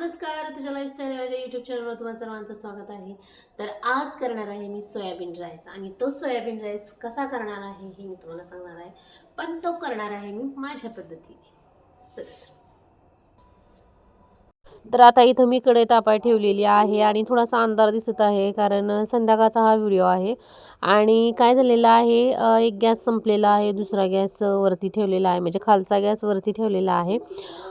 नमस्कार तुझ्या लाईफस्टाईल माझ्या यूट्यूब चॅनलवर तुम्हाला सर्वांचं स्वागत आहे. तर आज करणार आहे मी सोयाबीन राईस आणि तो सोयाबीन राईस कसा करणार आहे हे मी तुम्हाला सांगणार आहे. पण तो करणार आहे मी माझ्या पद्धतीने. चला तर. आता इथं मी कडे तापाय ठेवलेली आहे आणि थोडासा अंधार दिसत आहे कारण संध्याकाळचा हा व्हिडिओ आहे. आणि काय झालेलं आहे एक गॅस संपलेला आहे दुसरा गॅस वरती ठेवलेला आहे म्हणजे खालचा गॅस वरती ठेवलेला आहे.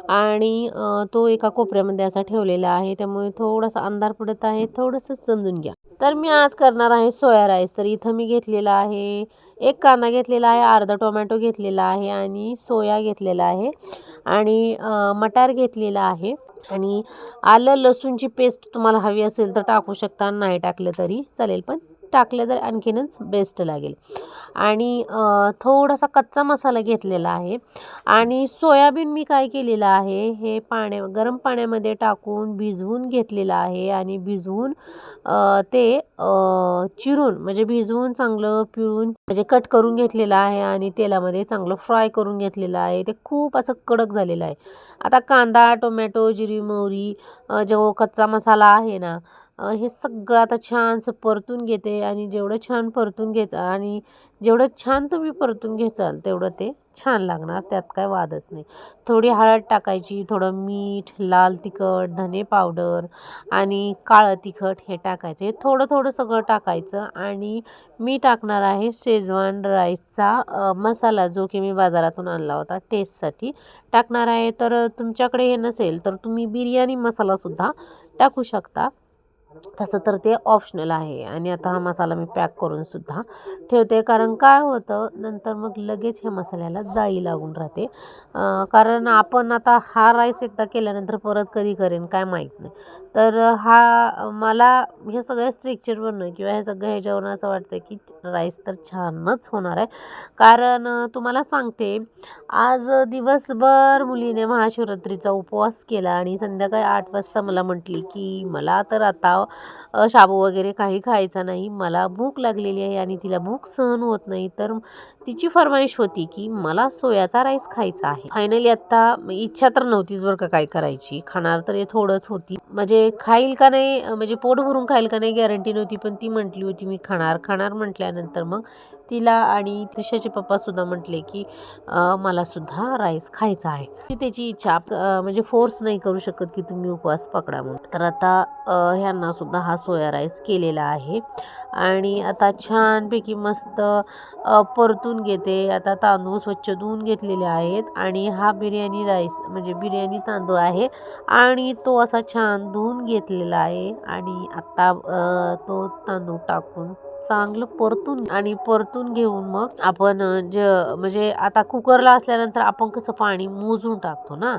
आणि तो एका कोपऱ्यामध्ये असा ठेवलेला आहे त्यामुळे थोडासा अंधार पडत आहे थोडंसं समजून घ्या. तर मी आज करणार आहे सोया राईस तर इथं मी घेतलेला आहे एक कांदा घेतलेला आहे अर्धा टोमॅटो घेतलेला आहे आणि सोया घेतलेला आहे. आणि मटार घेतलेला आहे. आणि आलं लसूणची पेस्ट तुम्हाला हवी असेल तर टाकू शकता नाही टाकलं तरी. चालेल पण? टाकलं तर आणखीनच बेस्ट लागेल. आणि थोडासा कच्चा मसाला घेतलेला आहे. आणि सोयाबीन मी काय केलेलं आहे हे पाण्या गरम पाण्यामध्ये टाकून भिजवून घेतलेलं आहे. आणि भिजवून ते चिरून म्हणजे भिजवून चांगलं पिळून म्हणजे कट करून घेतलेलं आहे. आणि तेलामध्ये चांगलं फ्राय करून घेतलेलं आहे. ते खूप असं कडक झालेलं आहे. आता कांदा टोमॅटो जिरी मोहरी जो कच्चा मसाला आहे ना हे सगळं आता छानसं परतून घेते आणि जेवढं छान परतून घ्यायचं आणि जेवढं छान तुम्ही परतून घ्याल तेवढं ते छान लागणार त्यात काय वादच नाही. थोडी हळद टाकायची थोडं मीठ लाल तिखट धने पावडर आणि काळं तिखट हे टाकायचं. हे थोडं थोडं सगळं टाकायचं आणि मी टाकणार आहे शेजवान राईसचा मसाला जो की मी बाजारातून आणला होता टेस्टसाठी. टाकणार आहे तर तुमच्याकडे हे नसेल तर तुम्ही बिर्याणी मसालासुद्धा टाकू शकता. तसं तर ते ऑप्शनल आहे. आणि आता हा मसाला मी पॅक करून सुद्धा ठेवते. कारण काय होतं नंतर मग लगेच ह्या मसाल्याला जाळी लागून राहते. कारण आपण आता हा राईस एकदा केल्यानंतर परत कधी करेन काय माहीत नाही. तर हा मला हे सगळ्या स्ट्रिक्चरवरनं किंवा हे सगळं ह्याच्यावरून असं वाटतं की राईस तर छानच होणार आहे. कारण तुम्हाला सांगते आज दिवसभर मुलीने महाशिवरात्रीचा उपवास केला आणि संध्याकाळी आठ वाजता मला म्हटली की मला तर आता शाबू वगैरे काही खायचा नाही. मला भूक लागलेली आहे आणि तिला भूक सहन होत नाही. तर तिची फरमाईश होती की मला सोयाचा राईस खायचा आहे. फायनली आत्ता इच्छा तर नव्हतीच बरं का काय करायची. खाणार तर हे थोडंच होती. म्हणजे खाईल का नाही म्हणजे पोट भरून खाईल का नाही गॅरंटी नव्हती. पण ती म्हटली होती मी खाणार. खाणार म्हटल्यानंतर मग तिला आणि त्रिशाचे पप्पासुद्धा म्हटले की मला सुद्धा राईस खायचा आहे. त्याची इच्छा. म्हणजे फोर्स नाही करू शकत की तुम्ही उपवास पकडा म्हणून. तर आता ह्यांना सुद्धा हा सोया राईस केलेला आहे. आणि आता छानपैकी मस्त परतून घेते. आता तांदूळ स्वच्छ धुवून घेतलेले आहेत. आणि हा बिर्याणी राईस म्हणजे बिर्याणी तांदूळ आहे. आणि तो असा छान धुवून घेतलेला आहे. आणि आत्ता तो तांदूळ टाकून चांगलं परतून आणि परतून घेऊन मग आपण जे ज म्हणजे आता कुकरला असल्यानंतर आपण कसं पाणी मोजून टाकतो ना?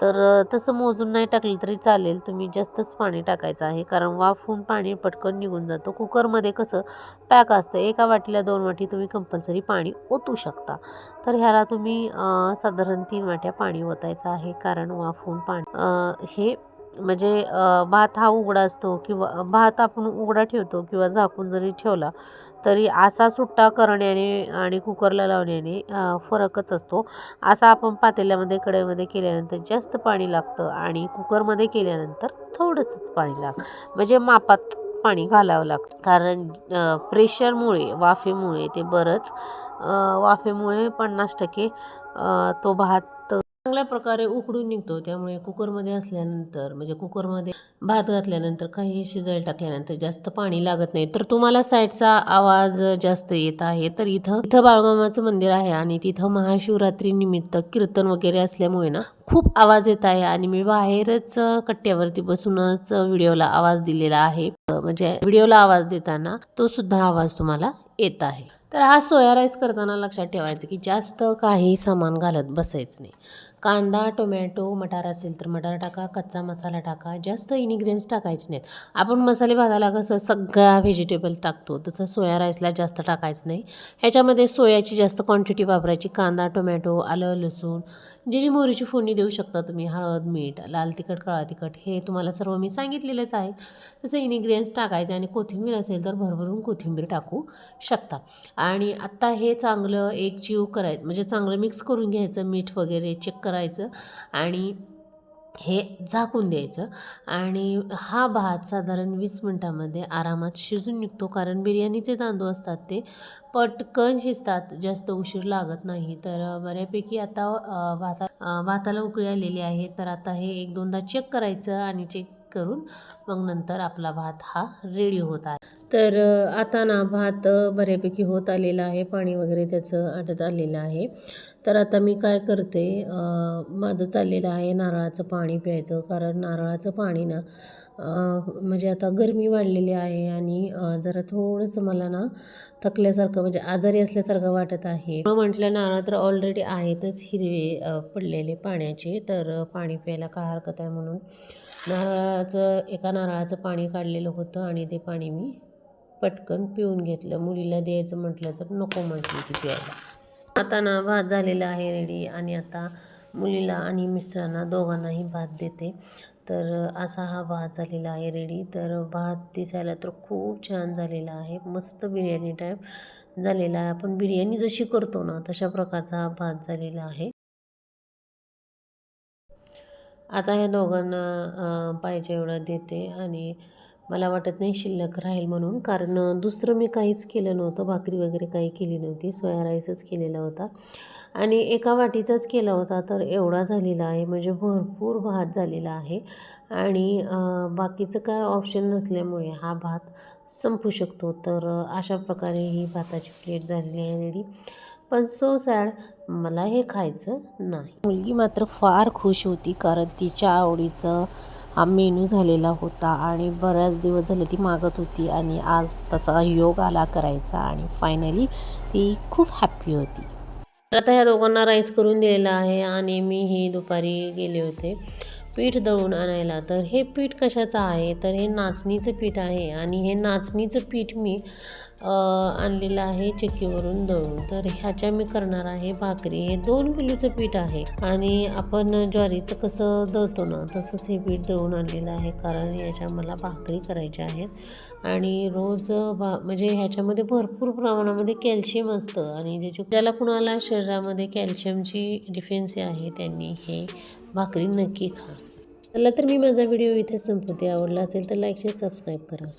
तर तसं मोजून नाही टाकलं तरी चालेल. तुम्ही जास्तच पाणी टाकायचं आहे. कारण वाफून पाणी पटकन निघून जातं. कुकरमध्ये कसं पॅक असतं. एका वाटीला दोन वाटी तुम्ही कंपल्सरी पाणी ओतू शकता. तर ह्याला तुम्ही साधारण तीन वाट्या पाणी ओतायचं आहे. कारण वाफून पाणी हे म्हणजे भात हा उघडा असतो किंवा भात आपण उघडा ठेवतो किंवा झाकून जरी ठेवला तरी असा सुट्टा करण्याने आणि कुकरला लावण्याने फरकच असतो. असा आपण पातेल्यामध्ये कढईमध्ये केल्यानंतर जास्त पाणी लागतं आणि कुकरमध्ये केल्यानंतर थोडंसंच पाणी लागतं. म्हणजे मापात पाणी घालावं लागतं. कारण प्रेशरमुळे वाफेमुळे ते बरंच वाफेमुळे पन्नास टक्के तो भात चांगल्या प्रकारे उकडून निघतो. त्यामुळे कुकरमध्ये असल्यानंतर म्हणजे कुकरमध्ये भात घातल्यानंतर काही शिजायला टाकल्यानंतर जास्त पाणी लागत नाही. तर तुम्हाला साईडचा आवाज जास्त येत आहे. तर इथं इथं बाळमामाचं मंदिर आहे आणि तिथं महाशिवरात्री निमित्त कीर्तन वगैरे असल्यामुळे ना खूप आवाज येत आहे. आणि मी बाहेरच कट्ट्यावरती बसूनच व्हिडिओला आवाज दिलेला आहे. म्हणजे व्हिडिओला आवाज देताना तो सुद्धा आवाज तुम्हाला येत आहे. तर हा सोया राईस करताना लक्षात ठेवायचं की जास्त काही सामान घालत बसायचं नाही. कांदा टोमॅटो मटार असेल तर मटार टाका कच्चा मसाला टाका जास्त इनिग्रेडियंट्स टाकायचे नाहीत. आपण मसाले भाताला कसं सगळ्या व्हेजिटेबल टाकतो तसं सोया राईसला जास्त टाकायचं नाही. ह्याच्यामध्ये सोयाची जास्त क्वांटिटी वापरायची कांदा टोमॅटो आलं लसूण जे मोहरीची फोडणी देऊ शकता तुम्ही हळद मीठ लाल तिखट काळा तिखट हे तुम्हाला सर्व मी सांगितलेलेच आहे. तसं इनिग्रेडियंट्स टाकायचे आणि कोथिंबीर असेल तर भरभरून कोथिंबीर टाकू शकता. आणि आत्ता हे चांगलं एक जीव करायचं म्हणजे चांगलं मिक्स करून घ्यायचं मीठ वगैरे चेक करायचं. करायचं आणि हे झाकून द्यायचं. आणि हा भात साधारण वीस मिनटामध्ये आरामात शिजून निघतो कारण बिर्याणीचे तांदूळ असतात ते पटकन शिजतात जास्त उशीर लागत नाही. तर बऱ्यापैकी आता भाता भाताला उकळी आलेली आहे. तर आता हे एक दोनदा चेक करायचं आणि चेक करून मग नंतर आपला भात हा रेडी होत आहे. तर आता ना भात बऱ्यापैकी होत आलेला आहे. पाणी वगैरे त्याचं आटत आलेलं आहे. तर आता मी काय करते माझं चाललेलं आहे नारळाचं पाणी प्यायचं. कारण नारळाचं पाणी ना म्हणजे आता गरमी वाढलेली आहे आणि जरा थोडंसं मला ना थकल्यासारखं म्हणजे आजारी असल्यासारखं वाटत आहे. मग म्हटलं नारळ तर ऑलरेडी आहेतच हिरवे पडलेले पाण्याचे. तर पाणी प्यायला काय हरकत आहे म्हणून नारळाचं एका नारळाचं पाणी काढलेलं होतं आणि ते पाणी मी पटकन पिऊन घेतलं. मुलीला द्यायचं म्हटलं तर नको म्हटली ती प्यायला आता ना भात झालेला आहे रेडी आणि आता मुलीला आणि मिस्टरांना दोघांनाही भात देते. तर असा हा भात झालेला आहे रेडी तर भात दिसायला तर खूप छान झालेला आहे. मस्त बिर्याणी टाईप झालेला आहे. आपण बिर्याणी जशी करतो ना तशा प्रकारचा हा भात झालेला आहे. आता ह्या दोघांना पाहिजे एवढा देते आणि मला वाटत नाही शिल्लक राहील म्हणून. कारण दुसरं मी काहीच केलं नव्हतं. भाकरी वगैरे काही केली नव्हती. सोया राईसच केलेला होता. आणि एका वाटीचाच केला होता. तर एवढा झालेला आहे. म्हणजे भरपूर भात झालेला आहे. आणि बाकीचं काय ऑप्शन नसल्यामुळे हा भात संपू शकतो. तर अशा प्रकारे ही भाताची प्लेट झालेली आहे रेडी पण सो सॅड मला हे खायचं नाही. मुलगी मात्र फार खुश होती कारण तिच्या आवडीचं हा मेनू झालेला होता आणि बऱ्याच दिवस झाले ती मागत होती आणि आज तसा योग आला करायचा आणि फायनली ती खूप हॅप्पी होती. तर आता ह्या दोघांना राईस करून दिलेला आहे आणि मीही दुपारी गेले होते पीठ दळून आणायला. तर हे पीठ कशाचं आहे? तर हे नाचणीचं पीठ आहे आणि हे नाचणीचं पीठ मी आणलेलं आहे चक्कीवरून दळून. तर ह्याच्या मी करणार आहे भाकरी. हे दोन किलोचं पीठ आहे आणि आपण ज्वारीचं कसं दळतो ना तसंच हे पीठ दळून आणलेलं आहे कारण याच्या मला भाकरी करायच्या आहेत. आणि रोज भा म्हणजे ह्याच्यामध्ये भरपूर प्रमाणामध्ये कॅल्शियम असतं आणि ज्याची ज्याला कुणाला शरीरामध्ये कॅल्शियमची डिफिन्सी आहे त्यांनी हे भाकरी नक्की खा. चला तर मी माझा व्हिडिओ इथे संपवते. आवडला असेल तर लाईक शेअर सबस्क्राईब करा.